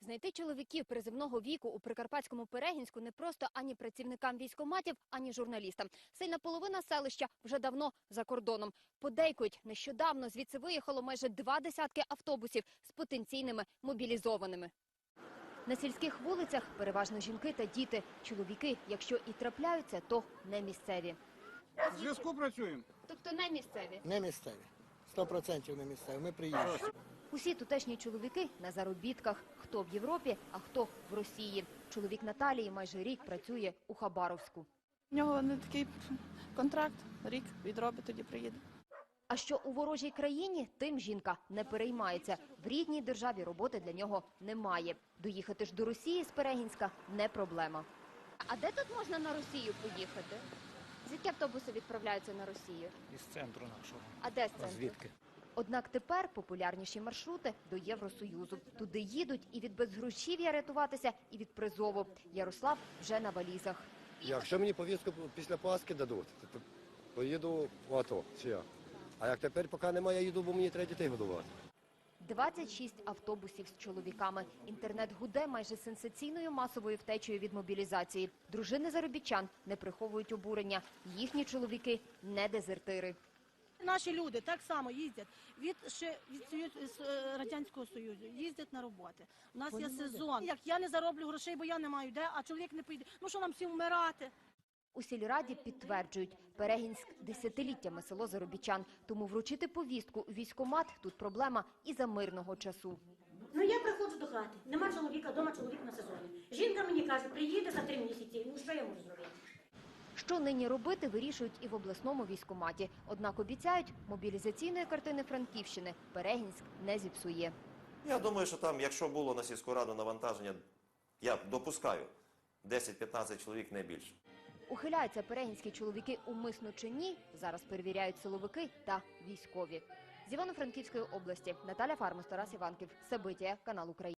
Знайти чоловіків призивного віку у прикарпатському Перегінську не просто ані працівникам військоматів, ані журналістам. Сильна половина селища вже давно за кордоном. Подейкують, нещодавно звідси виїхало майже два десятки автобусів з потенційними мобілізованими. На сільських вулицях переважно жінки та діти. Чоловіки, якщо і трапляються, то не місцеві. В зв'язку працюємо. Тобто не місцеві. Не місцеві. Сто процентів не місцеві. Ми приїжджі. Усі тутешні чоловіки на заробітках. Хто в Європі, а хто в Росії. Чоловік Наталії майже рік працює у Хабаровську. У нього не такий контракт, рік відробить, тоді приїде. А що у ворожій країні, тим жінка не переймається. В рідній державі роботи для нього немає. Доїхати ж до Росії з Перегінська не проблема. А де тут можна на Росію поїхати? Звідки автобуси відправляються на Росію? із центру нашого. А де з центру? Звідки? Однак тепер популярніші маршрути до Євросоюзу. Туди їдуть і від безгрошів'я рятуватися, і від призову. Ярослав вже на валізах. Якщо мені повістку після Пасхи дадуть, то поїду в АТО. Чи я? А як тепер, поки немає, я їду, бо мені треба дітей годувати. 26 автобусів з чоловіками. Інтернет гуде майже сенсаційною масовою втечею від мобілізації. Дружини заробітчан не приховують обурення. Їхні чоловіки не дезертири. Наші люди так само їздять від ще від Союз- з, е, радянського союзу, їздять на роботи. У нас є сезон. Як я не зароблю грошей, бо я не маю де, а чоловік не поїде. Ну що нам всім вмирати? У сільраді підтверджують, Перегінськ десятиліттями село заробітчан. Тому вручити повістку у військомат тут проблема і за мирного часу. Ну я приходжу до хати, нема чоловіка, вдома чоловік на сезоні. Жінка мені каже, приїде за три місяці. Ну що я можу зробити? Що нині робити, вирішують і в обласному військоматі. Однак обіцяють, мобілізаційної картини Франківщини Перегінськ не зіпсує. Я думаю, що там, якщо було на сільську раду навантаження, я допускаю 10-15 чоловік не більше. Ухиляються перегінські чоловіки умисно чи ні, зараз перевіряють силовики та військові. З Івано-Франківської області Наталя Фармус, Тарас Іванків, Сабитія, канал Україна.